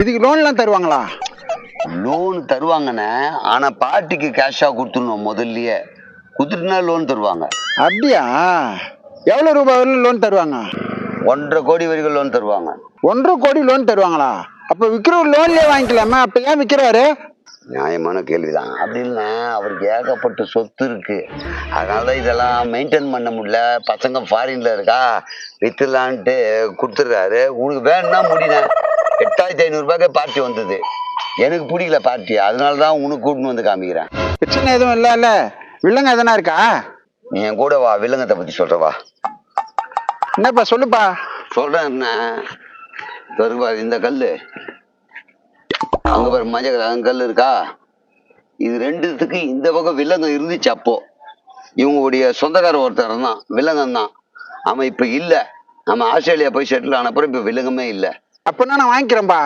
இதுக்கு லோன்லாம் தருவாங்களா? லோன் தருவாங்கண்ணே. ஆனா பார்ட்டிக்கு கேஷா கொடுத்துடணும் முதல்லயே. கொடுத்துட்டுனா லோன் தருவாங்க. அப்படியா? எவ்வளோ ரூபாய் வரையிலும் லோன் தருவாங்க? ஒன்றரை கோடி வரைக்கும் லோன் தருவாங்க. ஒன்றரை கோடி லோன் தருவாங்களா? அப்போ விற்கிறவர் லோன்லேயே வாங்கிக்கலாமா. அப்போ ஏன் விற்கிறாரு நியாயமான கேள்விதான். அப்படி இல்லை அவருக்கு ஏகப்பட்ட சொத்து இருக்கு. அதனால தான் இதெல்லாம் மெயின்டைன் பண்ண முடியல. பசங்க ஃபாரின்ல இருக்கா. வித்துலான்ட்டு கொடுத்துட்றாரு. உனக்கு வேணும்னா முடியல எட்டாயிரத்தி ஐநூறுரூபாய்க்கு பார்ட்டி வந்தது. எனக்கு பிடிக்கல பார்ட்டி அதனால தான் உனக்கு கூட்டின்னு வந்து காமிக்கிறேன். பிரச்சனை எதுவும் இல்லைல்ல வில்லங்க எதனா இருக்கா? நீ என் கூட வா. வில்லங்கத்தை பற்றி சொல்கிறவா என்னப்பா சொல்லுப்பா. சொல்கிறேன் என்ன? இந்த கல் அங்கே பாரு மஞ்சள் அந்த கல் இருக்கா? இது ரெண்டுத்துக்கு இந்த பக்கம் வில்லங்கம் இருந்துச்சு அப்போ. இவங்களுடைய சொந்தக்கார ஒருத்தர் தான் வில்லங்கம் தான் அவன் இப்போ இல்லை. நம்ம ஆஸ்திரேலியா போய் செட்டில் ஆன அப்புறம் இப்போ வில்லங்கமே இல்லை. அப்படின்னா நான் வாங்கிக்கிறேன்ப்பா